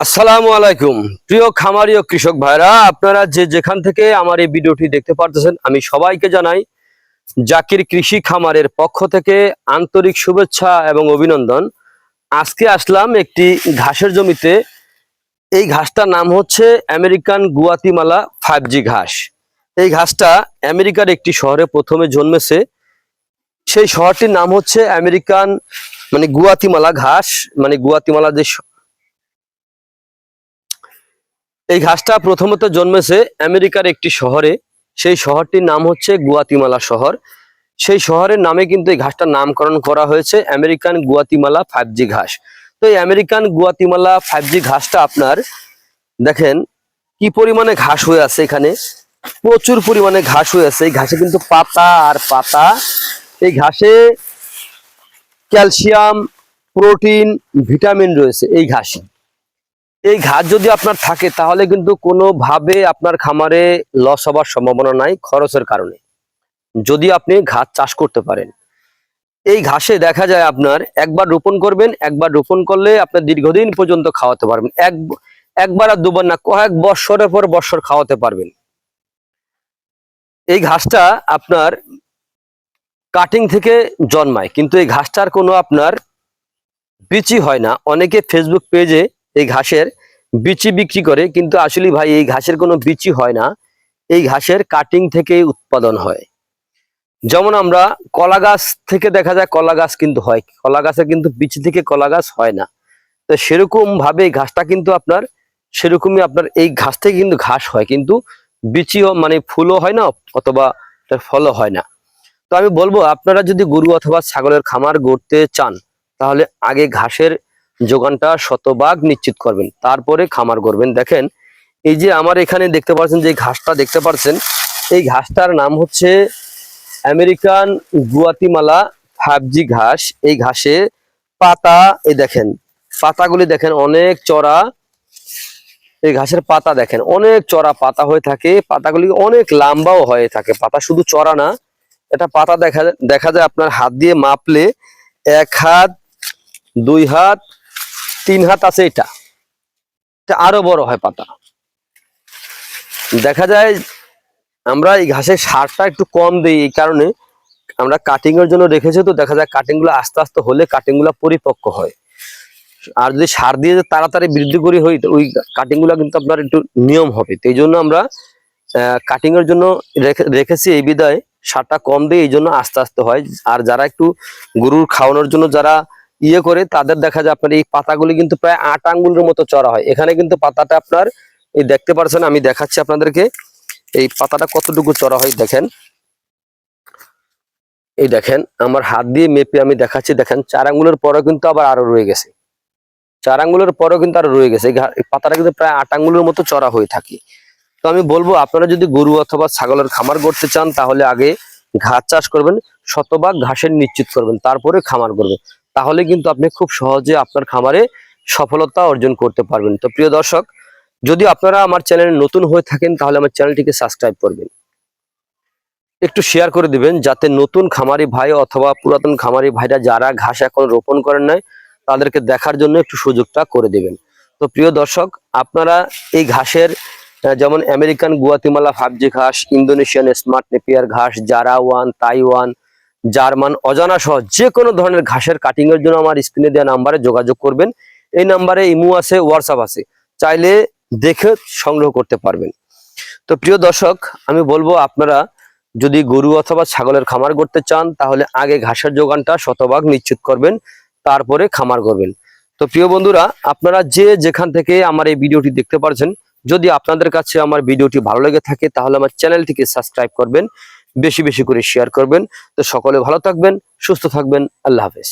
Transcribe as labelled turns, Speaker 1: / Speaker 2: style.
Speaker 1: আসসালামু আলাইকুম। প্রিয় খামারি ও কৃষক ভাইরা, আপনারা যে যেখান থেকে আমার এই ভিডিওটি দেখতে পারতেছেন, আমি সবাইকে জানাই জাকির কৃষি খামারের পক্ষ থেকে আন্তরিক শুভেচ্ছা এবং অভিনন্দন। আজকে আসলাম একটি ঘাসের জমিতে। এই ঘাসটার নাম হচ্ছে আমেরিকান গুয়াতিমালা ফাইভ জি ঘাস। এই ঘাসটা আমেরিকার একটি শহরে প্রথমে জন্মেছে। সেই শহরটির নাম হচ্ছে আমেরিকান মানে গুয়াতিমালা ঘাস মানে গুয়াতিমালা যে এই ঘাসটা প্রথমত জন্মেছে আমেরিকার একটি শহরে। সেই শহরটির নাম হচ্ছে গুয়াতিমালা শহর। সেই শহরের নামে কিন্তু এই ঘাসটার নামকরণ করা হয়েছে আমেরিকান গুয়াতিমালা ফাইভ ঘাস। তো এই আমেরিকান গুয়াতিমালা ফাইভ ঘাসটা আপনার, দেখেন কি পরিমাণে ঘাস হয়ে আছে এখানে। প্রচুর পরিমাণে ঘাস হয়ে আছে। এই ঘাসে কিন্তু পাতা আর পাতা। এই ঘাসে ক্যালসিয়াম, প্রোটিন, ভিটামিন রয়েছে। এই ঘাসে এই ঘাস যদি আপনার থাকে, তাহলে কিন্তু কোনোভাবে আপনার খামারে লস হবার সম্ভাবনা নাই খরচের কারণে। যদি আপনি ঘাস চাষ করতে পারেন। এই ঘাসে দেখা যায় আপনার একবার রোপণ করবেন, একবার রোপণ করলে আপনার দীর্ঘদিন পর্যন্ত খাওয়াতে পারবেন। এক, একবার আর দুবার না, কয়েক বৎসরের পর বৎসর খাওয়াতে পারবেন। এই ঘাসটা আপনার কাটিং থেকে জন্মায়, কিন্তু এই ঘাসটার কোনো আপনার বিচি হয় না। অনেকে ফেসবুক পেজে এই ঘাসের বিচি বিক্রি করে, কিন্তু আসলে ভাই এই ঘাসের কোনো বিচি হয় না। এই ঘাসের কাটিং থেকে উৎপাদন হয়। যেমন আমরা কলা গাছ থেকে দেখা যায় কলা গাছ কিন্তু হয়, কলা গাছের কিন্তু বিচি থেকে কলা গাছ হয় না। তো সেরকম ভাবে ঘাসটা কিন্তু আপনার, সেরকমই আপনার এই ঘাস থেকে কিন্তু ঘাস হয়, কিন্তু বিচিও মানে ফুলও হয় না, অথবা তার ফলও হয় না। তো আমি বলব, আপনারা যদি গরু অথবা ছাগলের খামার গড়তে চান, তাহলে আগে ঘাসের যোগানটা শতভাগ নিশ্চিত করবেন, তারপরে খামার করবেন। দেখেন, এই যে আমার এখানে দেখতে পাচ্ছেন যে ঘাসটা দেখতে পাচ্ছেন, এই ঘাসটার নাম হচ্ছে আমেরিকান গুয়াতিমালা ফাইভ জি ঘাস। এই ঘাসে পাতা, এই দেখেন, পাতাগুলি দেখেন, অনেক চড়া, এই ঘাসের পাতা দেখেন, অনেক চড়া পাতা হয়ে থাকে। পাতাগুলি অনেক লম্বাও হয়ে থাকে, পাতা শুধু চড়া না, এটা পাতা দেখা দেখা যায় আপনার হাত দিয়ে মাপলে, এক হাত, দুই হাত তিন হাত আছে এটা। আরও বড় হয় পাতা। দেখা যায় আমরা এই ঘাসের সারটা একটু কম দিই, এই কারণে আমরা কাটিং এর জন্য রেখেছি তো দেখা যায় কাটিংগুলো আস্তে আস্তে হলে কাটিংগুলো পরিপক্ক হয়। আর যদি সার দিয়ে তাড়াতাড়ি বৃদ্ধি করি, হই ওই কাটিংগুলো কিন্তু আপনার একটু নিয়ম হবে। তো এই জন্য আমরা কাটিং এর জন্য রেখে- রেখেছি এই বিদায়। সারটা কম দিয়ে এই জন্য আস্তে আস্তে হয়। আর যারা একটু গরুর খাওয়ানোর জন্য যারা ইয়ে করে তাদের দেখা যায় আপনার এই পাতাগুলি কিন্তু প্রায় আট আঙ্গুলের মতো চড়া হয়। এখানে কিন্তু পাতাটা আপনার, এই দেখতে পারছেন, আমি দেখাচ্ছি আপনাদেরকে। এই পাতাটা কতটুকু চড়া হয় দেখেন। এই দেখেন, আমার হাত দিয়ে মেপে আমি দেখাচ্ছি। দেখেন, চার আঙ্গুলের পরেও কিন্তু আবার আরও রয়ে গেছে। চার আঙ্গুলের পরেও কিন্তু আরও রয়ে গেছে। পাতাটা কিন্তু প্রায় আট আঙ্গুলের মতো চড়া হয়ে থাকে। তো আমি বলব, আপনারা যদি গরু অথবা ছাগলের খামার করতে চান, তাহলে আগে ঘাস চাষ করবেন, শতভাগ ঘাসের নিশ্চিত করবেন, তারপরে খামার করবেন তাহলে কিন্তু আপনি খুব সহজে আপনার খামারে সফলতা অর্জন করতে পারবেন। তো প্রিয় দর্শক, যদি আপনারা আমার চ্যানেলে নতুন হয়ে থাকেন, তাহলে আমার চ্যানেলটিকে সাবস্ক্রাইব করবেন। একটু শেয়ার করে দিবেন, যাতে নতুন খামারি ভাই অথবা পুরাতন খামারি ভাইরা যারা ঘাস এখন রোপণ করেন নাই, তাদেরকে দেখার জন্য একটু সুযোগটা করে দিবেন। তো প্রিয় দর্শক, আপনারা এই ঘাসের যেমন আমেরিকান গুয়াতিমালা ফাবজি ঘাস, ইন্দোনেশিয়ান স্মার্ট নেপিয়ার ঘাস জারা ওয়ান তাইওয়ান জার্মান অজানা সহ যে কোনো ধরনের ঘাসের কাটিং এর জন্য আমার স্ক্রিনে দেওয়া নাম্বারে যোগাযোগ করবেন। এই নাম্বারে ইমো আছে হোয়াটসঅ্যাপ আছে। চাইলে দেখে সংগ্রহ করতে পারবেন। তো প্রিয় দর্শক, আমি বলব আপনারা যদি গরু অথবা ছাগলের খামার করতে চান, তাহলে আগে ঘাসের যোগানটা শতভাগ নিশ্চিত করবেন, তারপরে খামার করবেন। তো প্রিয় বন্ধুরা, আপনারা যে যেখান থেকে আমার এই ভিডিওটি দেখতে পারছেন, যদি আপনাদের কাছে আমার ভিডিওটি ভালো লেগে থাকে, তাহলে আমার চ্যানেলটিকে সাবস্ক্রাইব করবেন। বেশি বেশি করে শেয়ার করবেন। তো সকলে ভালো থাকবেন সুস্থ থাকবেন। আল্লাহ হাফেজ।